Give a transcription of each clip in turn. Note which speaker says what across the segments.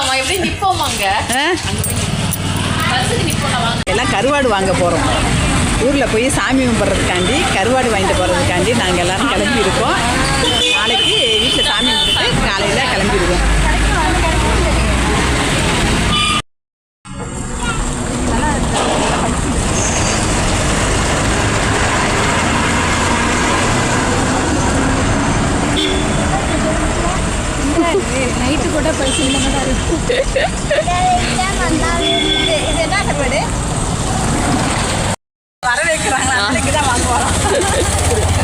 Speaker 1: வாங்கிக்கலாமா எப்படி நிப்போமாங்க
Speaker 2: எல்லாம் கருவாடு வாங்க போகிறோம் ஊரில் போய் சாமி கும்பிட்றதுக்காண்டி கருவாடு வாங்கிட்டு போகிறதுக்காண்டி நாங்கள் எல்லாரும் கிளம்பி இருக்கோம். நாளைக்கு வீட்டில் சாமி கும்பிட்டு காலையில் கிளம்பிடுவோம்
Speaker 3: நைட்டு கூட போய் சினிமா தான் இருக்கு இது என்ன கருவாடு
Speaker 2: வர வைக்கிறாங்க நாளைக்கு தான் வாங்க வரோம்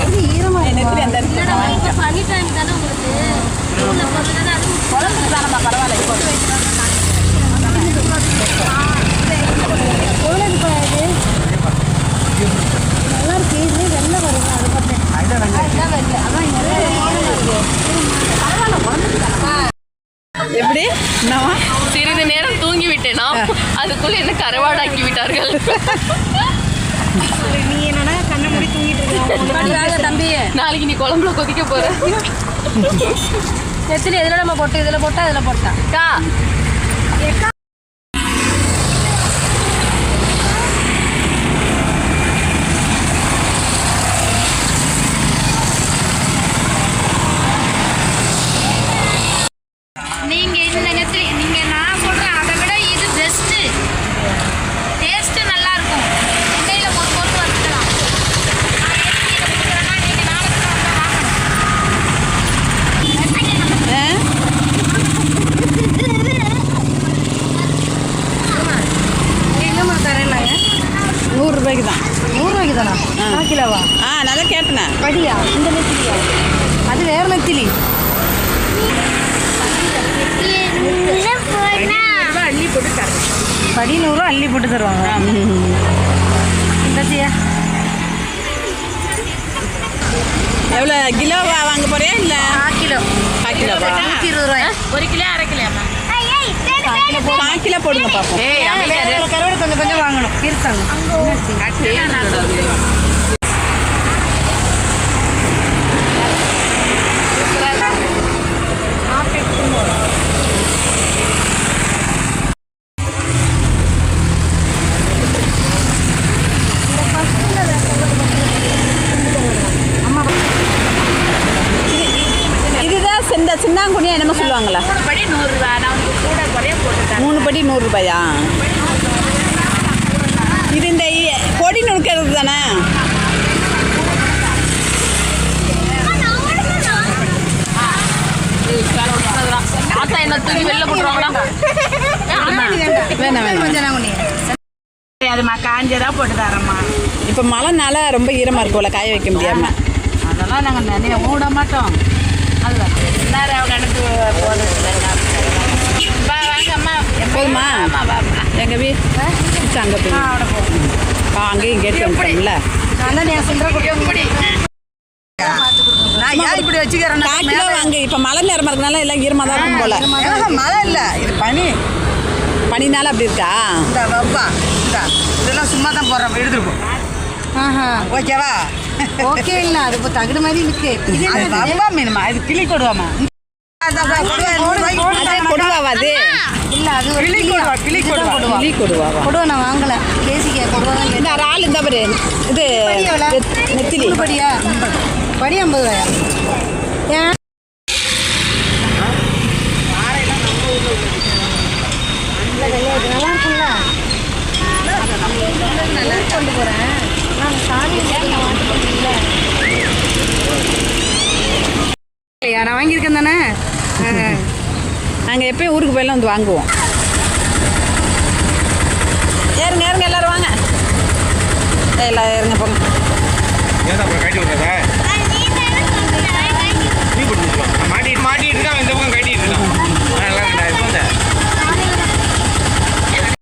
Speaker 3: இது ஈரமா
Speaker 2: நெத்திலி அந்த இடத்துல
Speaker 3: இல்லடா இப்போ பனி டைம் தானே உங்களுக்கு
Speaker 2: குழம்புக்கு தானம்மா பரவாயில்ல இப்போ
Speaker 3: எவ்வளோ இது நல்லா இருக்கு. இதுலேயே வெள்ளை வருங்க அது பார்த்தேன் அதுதான் வெள்ளை. அதான்
Speaker 2: என்னவா
Speaker 1: சிறிது நேரம் தூங்கி விட்டேனா அதுக்குள்ள என்ன கரவாடாக்கி விட்டார்கள்
Speaker 3: நீ என்னன்னா கண்ணை மூடி தூங்கிட்டு இருக்க? தம்பி
Speaker 1: நாளைக்கு நீ குழம்புல கொதிக்க போற.
Speaker 3: நெத்திலி எதில் நம்ம போட்டு இதில் போட்டா இதில் போட்டா
Speaker 1: அக்கா
Speaker 4: நீங்க இந்த நெத்திலி நீங்க நான் சொல்றேன் அதை விட இது பெஸ்ட் டேஸ்ட் நல்லா இருக்கும் எண்ணெயில போட்டு போட்டு வறுக்கலாம் நான் எண்ணெயில போட்டுறேன்னா நீங்க நாளைக்கு தான் வந்து வாங்கணும்
Speaker 2: ஆ?
Speaker 3: எங்கம்மா தரேன்னாங்க
Speaker 2: நூறுரூபாய்க்கு தான்
Speaker 3: நூறுரூவாய்க்கு தானா கிலோவா?
Speaker 2: ஆ நல்லா கேட்டேனே.
Speaker 3: படியா? இந்த நெத்திலியா? அது வேற நெத்திலி
Speaker 2: அள்ளி போட்டு தரேன்
Speaker 3: படி நூறுரூவா அள்ளி போட்டு தருவாங்க. இந்தாச்சியா.
Speaker 2: எவ்வளோ கிலோவா வாங்க போறியா இல்லை?
Speaker 3: கால் கிலோ. நூற்றி இருபது ரூபாய்.
Speaker 1: ஒரு கிலோ அரை கிலோ
Speaker 2: கால் கிலோ போடுங்க பார்ப்போம்
Speaker 3: கருவாடு கொஞ்சம் கொஞ்சம் வாங்கணும். இருக்காங்க
Speaker 2: இந்த சின்னாங்குனியா என்னமோ சொல்லுவாங்களா?
Speaker 1: படி நூறு ரூபா நான் உங்களுக்கு கூட
Speaker 2: மூணு படி நூறுரூபாயா இது இந்த இ- பொடி நுணுக்கிறது தானே?
Speaker 1: ஆத்தா என்ன வெளில போட்டுருவாங்களா
Speaker 5: அதுமா காஞ்சதா போட்டு தரேம்மா
Speaker 2: இப்போ மழைனால ரொம்ப ஈரமாக இருக்கும்ல காய வைக்க முடியாம.
Speaker 5: அதெல்லாம் நாங்கள் நிறைய மூட மாட்டோம். எல்லாரும் கணக்கு போதும் வா வாங்கம்மா
Speaker 2: போதுமா? எங்கள் வீ அங்கே போய். ஆ அங்கேயும் கேட்டு வந்துட்டோம்ல
Speaker 3: நான்
Speaker 5: நான் ஏன் இப்படி வச்சுக்கிறேன்?
Speaker 2: கால் கிலோ வாங்க இப்போ மழை நேரமாக இருக்கனால எல்லாம் ஈரமாக தான் இருக்கும் போல.
Speaker 5: மழை இல்லை. இது பனி.
Speaker 2: பனினால அப்படி இருக்கா?
Speaker 5: இந்த இதெல்லாம் சும்மா தான் போடுறோம் எடுத்துருப்போம் ஓகேவா?
Speaker 3: ஓகே இல்லை அது இப்போ தகுடு மாதிரி இருக்கு. இது
Speaker 5: அது வப்பா மீனுமா? இது கிளி கொடுவாமா?
Speaker 2: அதே கொடுவாவா அது?
Speaker 3: இல்லை அது ஒரு
Speaker 5: கிளி
Speaker 3: கிளியா?
Speaker 5: கொடுவா கிளி
Speaker 3: இதுதான்
Speaker 5: கொடுவா.
Speaker 3: கொடுவா.
Speaker 2: கிளி கொடுவாவா?
Speaker 3: கொடுவா நான் வாங்கலை. கொடுவா கேட்டேன்
Speaker 2: இந்த இறால் இந்த பாரு. இது நெத்திலி.
Speaker 3: படியா? படி ஐம்பது ரூபாயா? ஏன் நல்லா இருக்கும்ல நல்லா கொண்டு போகிறேன் நான் வாங்கியிருக்கேன் தானே?
Speaker 2: நாங்கள் எப்பயும் ஊருக்கு போயெல்லாம் வந்து வாங்குவோம். ஏறுங்க ஏறுங்க எல்லாரும் வாங்க. எல்லாம் ஏறுங்க போங்க.